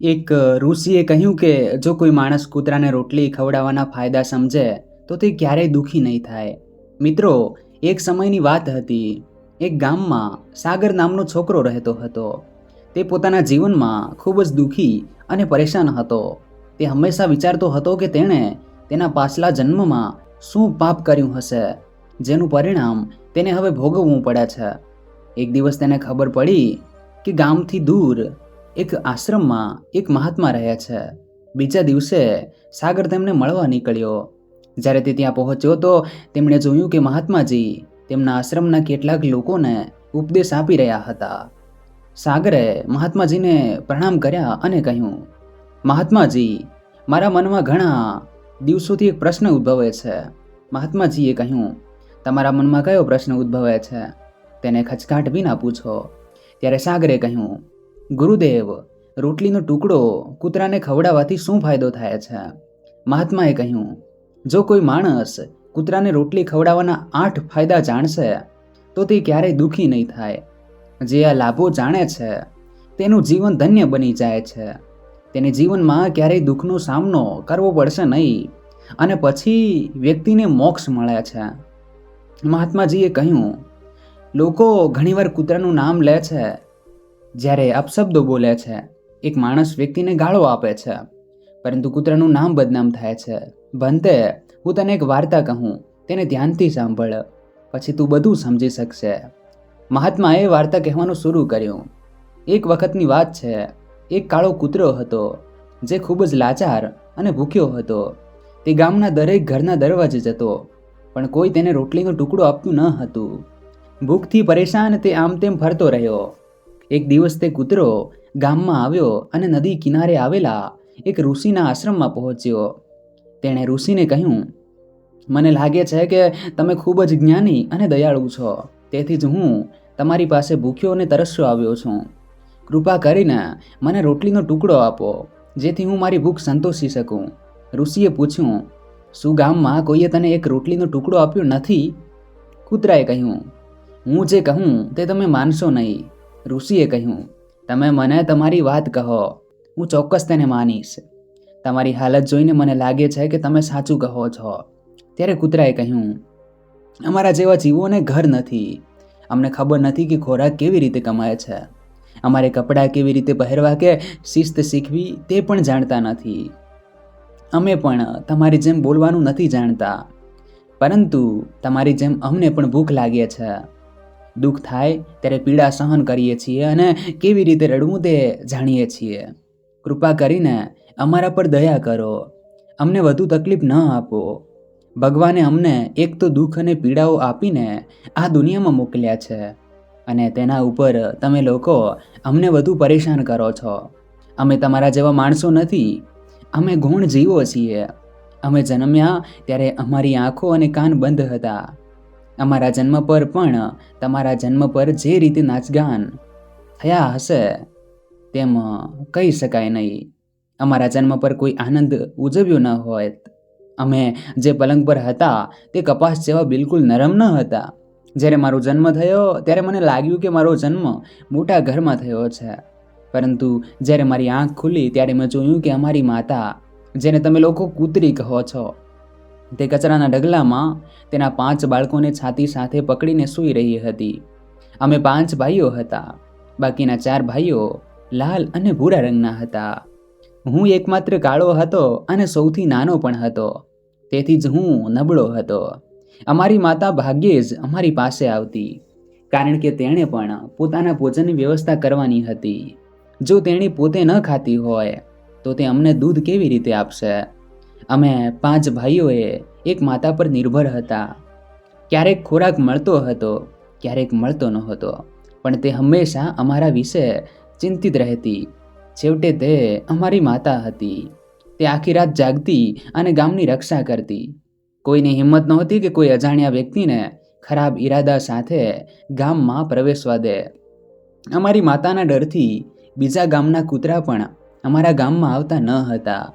એક ઋષિએ કહ્યું કે જો કોઈ માણસ કૂતરાને રોટલી ખવડાવવાના ફાયદા સમજે, તો તે ક્યારેય દુઃખી નહીં થાય. મિત્રો, એક સમયની વાત હતી. એક ગામમાં સાગર નામનો છોકરો રહેતો હતો. તે પોતાના જીવનમાં ખૂબ જ દુઃખી અને પરેશાન હતો. તે હંમેશા વિચારતો હતો કે તેણે તેના પાછલા જન્મમાં શું પાપ કર્યું હશે, જેનું પરિણામ તેને હવે ભોગવવું પડે છે. એક દિવસ તેને ખબર પડી કે ગામથી દૂર એક આશ્રમમાં એક મહાત્મા રહે છે. બીજા દિવસે સાગર તેમને મળવા નીકળ્યો. જ્યારે તે ત્યાં પહોંચ્યો તો તેમણે જોયું કે મહાત્માજી તેમના આશ્રમના કેટલાક લોકોને ઉપદેશ આપી રહ્યા હતા. સાગરે મહાત્માજીને પ્રણામ કર્યા અને કહ્યું, મહાત્માજી, મારા મનમાં ઘણા દિવસોથી એક પ્રશ્ન ઉદ્ભવે છે. મહાત્માજીએ કહ્યું, તમારા મનમાં કયો પ્રશ્ન ઉદ્ભવે છે? તેને ખચકાટ વિના પૂછો. ત્યારે સાગરે કહ્યું ગુરુદેવ, રોટલીનો ટુકડો કૂતરાને ખવડાવવાથી શું ફાયદો થાય છે? મહાત્માએ કહ્યું, જો કોઈ માણસ કૂતરાને રોટલી ખવડાવવાના આઠ ફાયદા જાણશે, તો તે ક્યારેય દુઃખી નહીં થાય. જે આ લાભો જાણે છે, તેનું જીવન ધન્ય બની જાય છે. તેને જીવનમાં ક્યારેય દુઃખનો સામનો કરવો પડશે નહીં અને પછી વ્યક્તિને મોક્ષ મળે છે. મહાત્માજીએ કહ્યું, લોકો ઘણીવાર કૂતરાનું નામ લે છે જ્યારે અપશબ્દો બોલે છે, એક માણસ વ્યક્તિને ગાળો આપે છે, પરંતુ કૂતરાનું નામ બદનામ થાય છે. ભંતે, હું તને એક વાર્તા કહું, તેને ધ્યાનથી સાંભળ, પછી તું બધું સમજી શકશે. મહાત્માએ વાર્તા કહેવાનું શરૂ કર્યું. એક વખતની વાત છે, એક કાળો કૂતરો હતો, જે ખૂબ જ લાચાર અને ભૂખ્યો હતો. તે ગામના દરેક ઘરના દરવાજે જતો, પણ કોઈ તેને રોટલીનો ટુકડો આપતું ન હતું. ભૂખથી પરેશાન તે આમ તેમ ફરતો રહ્યો. એક દિવસ તે કૂતરો ગામમાં આવ્યો અને નદી કિનારે આવેલા એક ઋષિના આશ્રમમાં પહોંચ્યો. તેણે ઋષિને કહ્યું, મને લાગે છે કે તમે ખૂબ જ જ્ઞાની અને દયાળુ છો. તેથી જ હું તમારી પાસે ભૂખ્યો અને તરસ્યો આવ્યો છું. કૃપા કરીને મને રોટલીનો ટુકડો આપો, જેથી હું મારી ભૂખ સંતોષી શકું. ઋષિએ પૂછ્યું, શું ગામમાં કોઈએ તને એક રોટલીનો ટુકડો આપ્યો નથી? કૂતરાએ કહ્યું, હું જે કહું તે તમે માનશો નહીં. ઋષિએ કહ્યું, તમે મને તમારી વાત કહો. હું ચોક્કસ તેને માનીશ. તમારી હાલત જોઈને મને લાગે છે કે તમે સાચું કહો છો. ત્યારે કૂતરાએ કહ્યું, અમારા જેવા જીવોને ઘર નથી. અમને ખબર નથી કે ખોરાક કેવી રીતે કમાય છે. અમારે કપડાં કેવી રીતે પહેરવા કે શિસ્ત શીખવી તે પણ જાણતા નથી. અમે પણ તમારી જેમ બોલવાનું નથી જાણતા. પરંતુ તમારી જેમ અમને પણ ભૂખ લાગે છે. દુઃખ થાય ત્યારે પીડા સહન કરીએ છીએ અને કેવી રીતે રડવું તે જાણીએ છીએ. કૃપા કરીને અમારા પર દયા કરો. અમને વધુ તકલીફ ન આપો. ભગવાને અમને એક તો દુઃખ અને પીડાઓ આપીને આ દુનિયામાં મોકલ્યા છે અને તેના ઉપર તમે લોકો અમને વધુ પરેશાન કરો છો. અમે તમારા જેવા માણસો નથી. અમે ગુણ જીવો છીએ. અમે જન્મ્યા ત્યારે અમારી આંખો અને કાન બંધ હતા. અમારા જન્મ પર પણ, તમારા જન્મ પર જે રીતે નાચગાન થયા હશે, તેમ કહી શકાય નહીં. અમારા જન્મ પર કોઈ આનંદ ઉજવ્યો ન હોય અમે જે પલંગ પર હતા, તે કપાસ જેવા બિલકુલ નરમ ન હતા. જ્યારે મારો જન્મ થયો, ત્યારે મને લાગ્યું કે મારો જન્મ મોટા ઘરમાં થયો છે. પરંતુ જ્યારે મારી આંખ ખુલી, ત્યારે મેં જોયું કે અમારી માતા, જેને તમે લોકો કૂતરી કહો છો તે કચરાના ઢગલામાં તેના પાંચ બાળકોને છાતી સાથે પકડીને સૂઈ રહી હતી. અમે પાંચ ભાઈઓ હતા. બાકીના ચાર ભાઈઓ લાલ અને ભૂરા રંગના હતા. હું એકમાત્ર કાળો હતો અને સૌથી નાનો પણ હતો. તેથી જ હું નબળો હતો. અમારી માતા ભાગ્યે જ અમારી પાસે આવતી. કારણ કે તેણે પણ પોતાના ભોજનની વ્યવસ્થા કરવાની હતી. જો તેણી પોતે ન ખાતી હોય, તો તે અમને દૂધ કેવી રીતે આપશે? અમે પાંચ ભાઈઓએ એક માતા પર નિર્ભર હતા. ક્યારેક ખોરાક મળતો હતો, ક્યારેક મળતો નહોતો, પણ તે હંમેશા અમારા વિશે ચિંતિત રહેતી. છેવટે તે અમારી માતા હતી. તે આખી રાત જાગતી અને ગામની રક્ષા કરતી. કોઈની હિંમત નહોતી કે કોઈ અજાણ્યા વ્યક્તિને ખરાબ ઈરાદા સાથે ગામમાં પ્રવેશવા દે. અમારી માતાના ડરથી બીજા ગામના કૂતરા પણ અમારા ગામમાં આવતા ન હતા.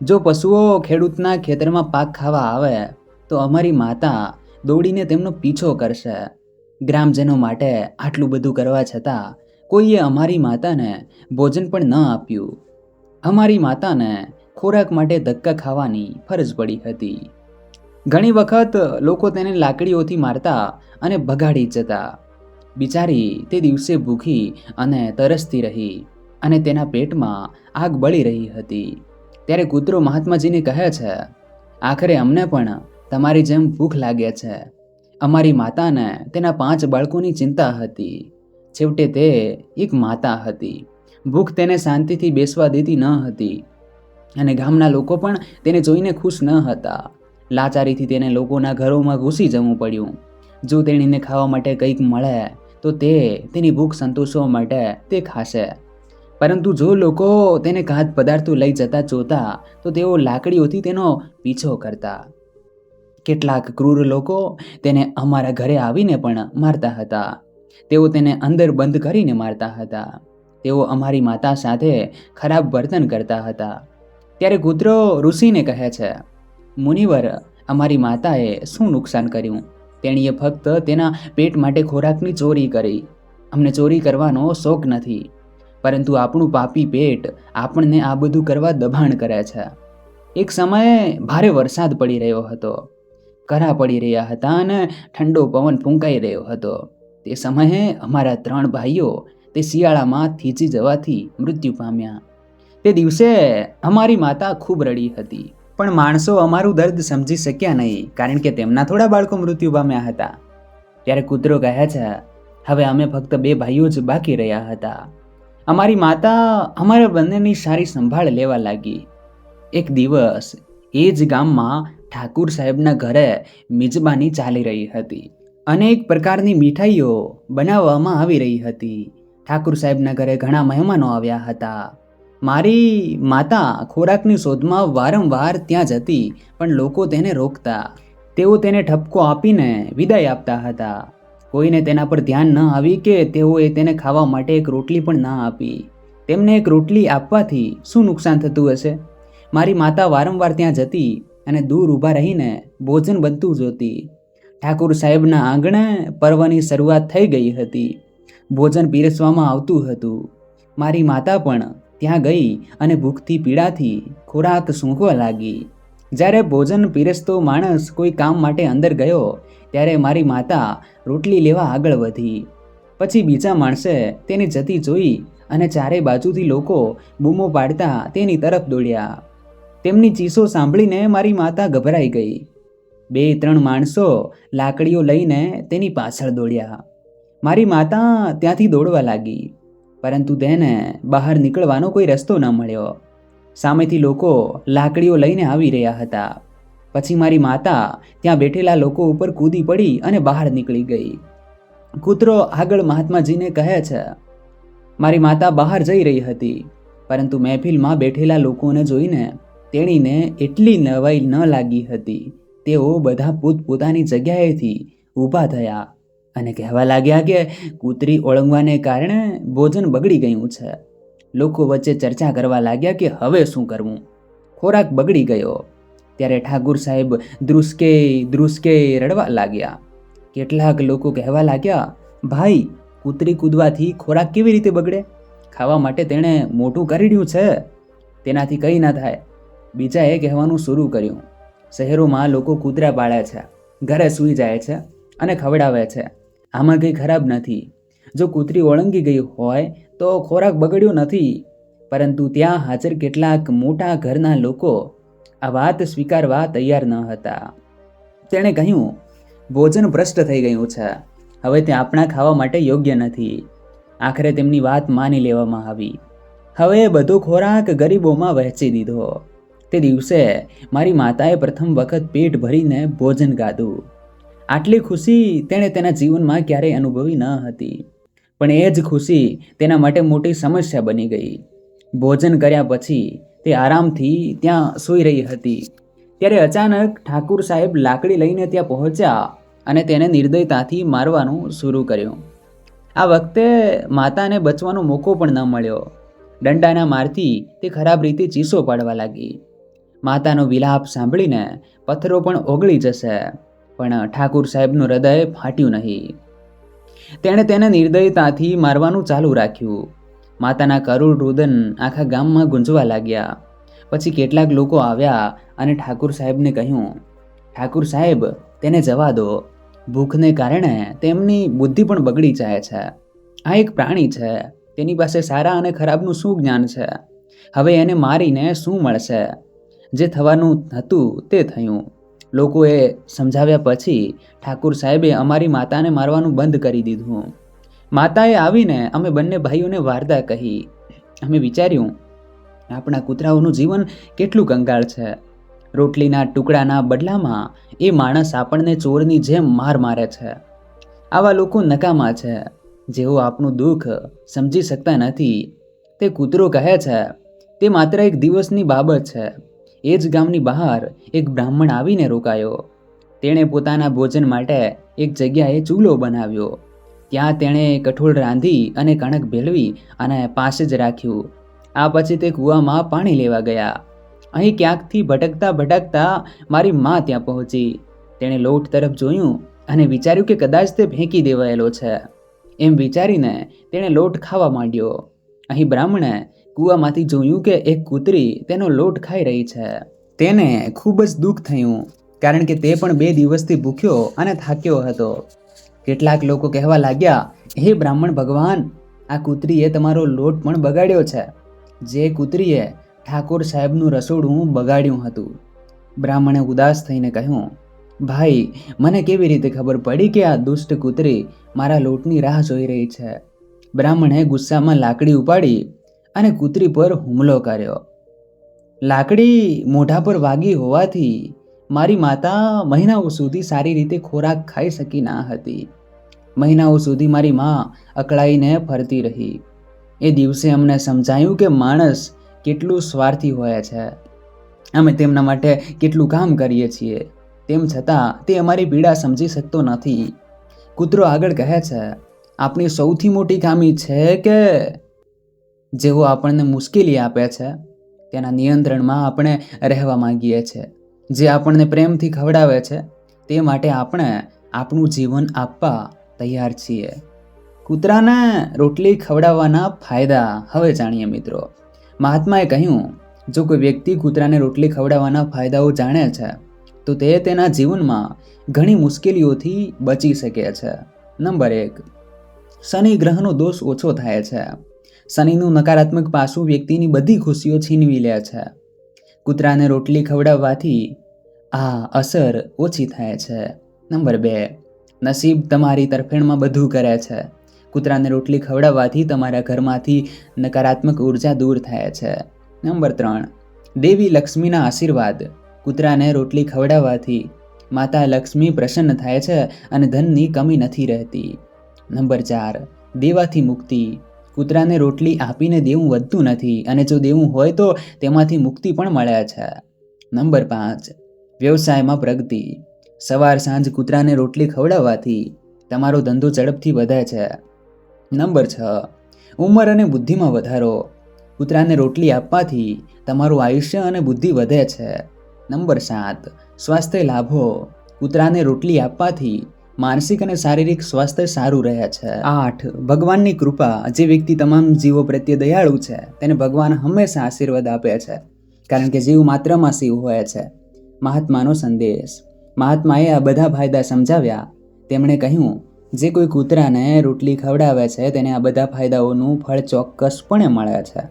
જો પશુઓ ખેડૂતના ખેતરમાં પાક ખાવા આવે, તો અમારી માતા દોડીને તેમનો પીછો કરશે. ગ્રામજનો માટે આટલું બધું કરવા છતાં, કોઈએ અમારી માતાને ભોજન પણ ન આપ્યું. અમારી માતાને ખોરાક માટે ધક્કા ખાવાની ફરજ પડી હતી. ઘણી વખત લોકો તેને લાકડીઓથી મારતા અને ભગાડી જતા. બિચારી તે દિવસે ભૂખી અને તરસતી રહી અને તેના પેટમાં આગ બળી રહી હતી. ત્યારે કૂતરો મહાત્માજીને કહે છે, આખરે અમને પણ તમારી જેમ ભૂખ લાગે છે. અમારી માતાને તેના પાંચ બાળકોની ચિંતા હતી. છેવટે તે એક માતા હતી. ભૂખ તેને શાંતિથી બેસવા દેતી ન હતી. અને ગામના લોકો પણ તેને જોઈને ખુશ ન હતા. લાચારીથી તેને લોકોના ઘરોમાં ઘૂસી જવું પડ્યું. જો તેણીને ખાવા માટે કંઈક મળે, તો તે તેની ભૂખ સંતોષવા માટે તે ખાશે. પરંતુ જો લોકો તેને ઘાત પદાર્થો લઈ જતા જોતા, તો તેઓ લાકડીઓથી તેનો પીછો કરતા. કેટલાક ક્રૂર લોકો તેને અમારા ઘરે આવીને પણ મારતા હતા. તેઓ તેને અંદર બંધ કરીને મારતા હતા. તેઓ અમારી માતા સાથે ખરાબ વર્તન કરતા હતા. ત્યારે કૂતરો ઋષિને કહે છે, મુનિવર, અમારી માતાએ શું નુકસાન કર્યું? તેણીએ ફક્ત તેના પેટ માટે ખોરાકની ચોરી કરી. અમને ચોરી કરવાનો શોખ નથી. પરંતુ આપણું પાપી પેટ આપણને આ બધું કરવા દબાણ કરે છે. એક સમયે ભારે વરસાદ પડી રહ્યો હતો. કરા પડી રહ્યા હતા અને ઠંડો પવન ફૂંકાઈ રહ્યો હતો. તે સમયે અમારા ત્રણ ભાઈઓ તે શિયાળામાં થીચી જવાથી મૃત્યુ પામ્યા. તે દિવસે અમારી માતા ખૂબ રડી હતી, પણ માણસો અમારું દર્દ સમજી શક્યા નહીં, કારણ કે તેમના થોડા બાળકો મૃત્યુ પામ્યા હતા. ત્યારે કૂતરો કહે છે, હવે અમે ફક્ત બે ભાઈઓ જ બાકી રહ્યા હતા. અમારી માતા અમારા બંનેની સારી સંભાળ લેવા લાગી. એક દિવસ એ જ ગામમાં ઠાકુર સાહેબના ઘરે મિજબાની ચાલી રહી હતી અનેક પ્રકારની મીઠાઈઓ બનાવવામાં આવી રહી હતી. ઠાકુર સાહેબના ઘરે ઘણા મહેમાનો આવ્યા હતા. મારી માતા ખોરાકની શોધમાં વારંવાર ત્યાં જતી, પણ લોકો તેને રોકતા. તેઓ તેને ઠપકો આપીને વિદાય આપતા હતા. કોઈને તેના પર ધ્યાન ન આવી કે તેઓએ તેને ખાવા માટે એક રોટલી પણ ના આપી. તેમને એક રોટલી આપવાથી શું નુકસાન થતું હશે? મારી માતા વારંવાર ત્યાં જતી અને દૂર ઊભા રહીને ભોજન બનતું જોતી. ઠાકુર સાહેબના આંગણે પર્વની શરૂઆત થઈ ગઈ હતી. ભોજન પીરસવામાં આવતું હતું. મારી માતા પણ ત્યાં ગઈ અને ભૂખથી પીડાથી ખોરાક સૂંઘવા લાગી. જ્યારે ભોજન પીરસતો માણસ કોઈ કામ માટે અંદર ગયો, ત્યારે મારી માતા રોટલી લેવા આગળ વધી. પછી બીજા માણસે તેને જતી જોઈ અને ચારે બાજુથી લોકો બૂમો પાડતા તેની તરફ દોડ્યા. તેમની ચીસો સાંભળીને મારી માતા ગભરાઈ ગઈ. બે, ત્રણ માણસો લાકડીઓ લઈને તેની પાછળ દોડ્યા. મારી માતા ત્યાંથી દોડવા લાગી, પરંતુ તેને બહાર નીકળવાનો કોઈ રસ્તો ન મળ્યો. સામેથી લોકો લાકડીઓ લઈને આવી રહ્યા હતા. પછી મારી માતા ત્યાં બેઠેલા લોકો ઉપર કૂદી પડી અને બહાર નીકળી ગઈ. કૂતરો આગળ મહાત્માજીને કહે છે, મારી માતા બહાર જઈ રહી હતી, પરંતુ મહેફિલમાં બેઠેલા લોકોને જોઈને તેણીને એટલી નવાઈ ન લાગી હતી. તેઓ બધા પોતપોતાની જગ્યાએથી ઊભા થયા અને કહેવા લાગ્યા કે કૂતરી ઓળંગવાને કારણે ભોજન બગડી ગયું છે. લોકો વચ્ચે ચર્ચા કરવા લાગ્યા કે હવે શું કરવું? ખોરાક બગડી ગયો. ત્યારે ઠાકુર સાહેબ ધ્રુસકે ધ્રુસકે રડવા લાગ્યા. કેટલાક લોકો કહેવા લાગ્યા, ભાઈ, કૂતરી કૂદવાથી ખોરાક કેવી રીતે બગડે? ખાવા માટે તેણે મોટું કરીડ્યું છે. તેનાથી કંઈ ના થાય. બીજાએ કહેવાનું શરૂ કર્યું. શહેરોમાં લોકો કૂતરા પાળે છે, ઘરે સૂઈ જાય છે અને ખવડાવે છે. આમાં કંઈ ખરાબ નથી. જો કૂતરી ઓળંગી ગઈ હોય તો ખોરાક બગડ્યો નથી. પરંતુ ત્યાં હાજર કેટલાક મોટા ઘરના લોકો આ વાત સ્વીકારવા તૈયાર ન હતા. તેણે કહ્યું, ભોજન ભ્રષ્ટ થઈ ગયું છે. હવે તે આપણા ખાવા માટે યોગ્ય નથી. આખરે તેમની વાત માની લેવામાં આવી. હવે બધો ખોરાક ગરીબોમાં વહેંચી દીધો. તે દિવસે મારી માતાએ પ્રથમ વખત પેટ ભરીને ભોજન ગાધું. આટલી ખુશી તેણે તેના જીવનમાં ક્યારેય અનુભવી ન હતી. પણ એ જ ખુશી તેના માટે મોટી સમસ્યા બની ગઈ. ભોજન કર્યા પછી તે આરામથી ત્યાં સૂઈ રહી હતી. ત્યારે અચાનક ઠાકુર સાહેબ લાકડી લઈને ત્યાં પહોંચ્યા અને તેને નિર્દયતાથી મારવાનું શરૂ કર્યું. આ વખતે માતાને બચવાનો મોકો પણ ન મળ્યો. દંડાના મારથી તે ખરાબ રીતે ચીસો પાડવા લાગી. માતાનો વિલાપ સાંભળીને પથ્થરો પણ ઓગળી જશે, પણ ઠાકુર સાહેબનું હૃદય ફાટ્યું નહીં. તેણે તેને નિર્દયતાથી મારવાનું ચાલુ રાખ્યું. માતાના કરુણ રુદન આખા ગામમાં ગુંજવા લાગ્યા. પછી કેટલાક લોકો આવ્યા અને ઠાકુર સાહેબને કહ્યું, ઠાકુર સાહેબ, તેને જવા દો. ભૂખને કારણે તેમની બુદ્ધિ પણ બગડી જાય છે. આ એક પ્રાણી છે. તેની પાસે સારા અને ખરાબનું શું જ્ઞાન છે? હવે એને મારીને શું મળશે? જે થવાનું હતું તે થયું. લોકોએ સમજાવ્યા પછી ઠાકુર સાહેબે અમારી માતાને મારવાનું બંધ કરી દીધું. માતાએ આવીને અમે બંને ભાઈઓને વાર્તા કહી. અમે વિચાર્યું, આપણા કૂતરાઓનું જીવન કેટલું કંગાળ છે. રોટલીના ટુકડાના બદલામાં એ માણસ આપણને ચોરની જેમ માર મારે છે. આવા લોકો નકામા છે. જેઓ આપણું દુઃખ સમજી શકતા નથી. તે કૂતરો કહે છે, તે માત્ર એક દિવસની બાબત છે. એ જ ગામની બહાર એક બ્રાહ્મણ આવીને રોકાયો. તેણે પોતાના ભોજન માટે એક જગ્યાએ ચૂલો બનાવ્યો. ત્યાં તેણે કઠોળ રાંધી અને કણક ભેળવી અને પાસે જ રાખ્યું. આ પછી તે કૂવામાં પાણી લેવા ગયા. અહીં ક્યાંકથી ભટકતા ભટકતા મારી મા ત્યાં પહોંચી. તેણે લોટ તરફ જોયું અને વિચાર્યું કે કદાચ તે ફેંકી દેવાયેલો છે. એમ વિચારીને તેણે લોટ ખાવા માંડ્યો. અહીં બ્રાહ્મણે કૂવામાંથી જોયું કે એક કૂતરી તેનો લોટ ખાઈ રહી છે. તેને ખૂબ જ દુઃખ થયું, કારણ કે તે પણ બે દિવસથી ભૂખ્યો અને થાક્યો હતો. કેટલાક લોકો કહેવા લાગ્યા, હે બ્રાહ્મણ ભગવાન, આ કૂતરીએ તમારો લોટ પણ બગાડ્યો છે. જે કૂતરીએ ઠાકોર સાહેબનું રસોડું બગાડ્યું હતું. બ્રાહ્મણે ઉદાસ થઈને કહ્યું, ભાઈ, મને કેવી રીતે ખબર પડી કે આ દુષ્ટ કૂતરી મારા લોટની રાહ જોઈ રહી છે? બ્રાહ્મણે ગુસ્સામાં લાકડી ઉપાડી અને કૂતરી પર હુમલો કર્યો. લાકડી મોઢા પર વાગી હોવાથી મારી માતા મહિનાઓ સુધી સારી રીતે ખોરાક ખાઈ શકી ના હતી. મહિનાઓ સુધી મારી મા અકળાઈને ફરતી રહી. એ દિવસે અમને સમજાયું કે માણસ કેટલું સ્વાર્થી હોય છે. અમે તેમના માટે કેટલું કામ કરીએ છીએ. તેમ છતાં તે અમારી પીડા સમજી શકતો નથી. કૂતરો આગળ કહે છે આપણી સૌથી મોટી ખામી છે કે જેઓ આપણને મુશ્કેલી આપે છે, તેના નિયંત્રણમાં આપણે રહેવા માંગીએ છીએ જે આપણને પ્રેમથી ખવડાવે છે, તે માટે આપણે આપણું જીવન આપવા તૈયાર છીએ. કૂતરાને રોટલી ખવડાવવાના ફાયદા હવે જાણીએ મિત્રો. મહાત્માએ કહ્યું, જો કોઈ વ્યક્તિ કૂતરાને રોટલી ખવડાવવાના ફાયદાઓ જાણે છે, તો તે તેના જીવનમાં ઘણી મુશ્કેલીઓથી બચી શકે છે. નંબર એક. શનિ ગ્રહનો દોષ ઓછો થાય છે. શનિનું નકારાત્મક પાસું વ્યક્તિની બધી ખુશીઓ છીનવી લે છે. કૂતરાને રોટલી ખવડાવવાથી આ અસર ઓછી થાય છે. નંબર બે, નસીબ તમારી તરફેણમાં બધું કરે છે. કૂતરાને રોટલી ખવડાવવાથી તમારા ઘરમાંથી નકારાત્મક ઊર્જા દૂર થાય છે. નંબર ત્રણ, દેવી લક્ષ્મીના આશીર્વાદ. કૂતરાને રોટલી ખવડાવવાથી માતા લક્ષ્મી પ્રસન્ન થાય છે અને ધનની કમી નથી રહેતી. નંબર ચાર, દેવાથી મુક્તિ. કૂતરાને રોટલી આપીને દેવું વધતું નથી અને જો દેવું હોય તો તેમાંથી મુક્તિ પણ મળે છે. નંબર પાંચ, વ્યવસાયમાં પ્રગતિ. સવાર સાંજ કૂતરાને રોટલી ખવડાવવાથી તમારો ધંધો ઝડપથી વધે છે. નંબર છ, ઉંમર અને બુદ્ધિમાં વધારો. કૂતરાને રોટલી આપવાથી તમારું આયુષ્ય અને બુદ્ધિ વધે છે. નંબર સાત, સ્વાસ્થ્ય લાભો. કૂતરાને રોટલી આપવાથી માનસિક અને શારીરિક સ્વાસ્થ્ય સારું રહે છે. આઠ, ભગવાનની કૃપા. જે વ્યક્તિ તમામ જીવો પ્રત્યે દયાળુ છે, તેને ભગવાન હંમેશા આશીર્વાદ આપે છે, કારણ કે જીવ માત્રમાં શિવ હોય છે. મહાત્માનો સંદેશ. મહાત્માએ આ બધા ફાયદા સમજાવ્યા. તેમણે કહ્યું, જે કોઈ કૂતરાને રોટલી ખવડાવે છે, તેને આ બધા ફાયદાઓનું ફળ ચોક્કસપણે મળે છે.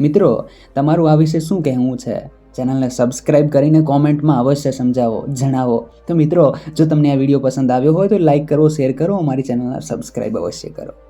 મિત્રો, તમારું આ વિશે શું કહેવું છે? ચેનલને સબસ્ક્રાઇબ કરીને કોમેન્ટમાં અવશ્ય સમજાવો, જણાવો. તો મિત્રો, જો તમને આ વીડિયો પસંદ આવ્યો હોય તો લાઈક કરો, શેર કરો, અમારી ચેનલને સબસ્ક્રાઇબ અવશ્ય કરો.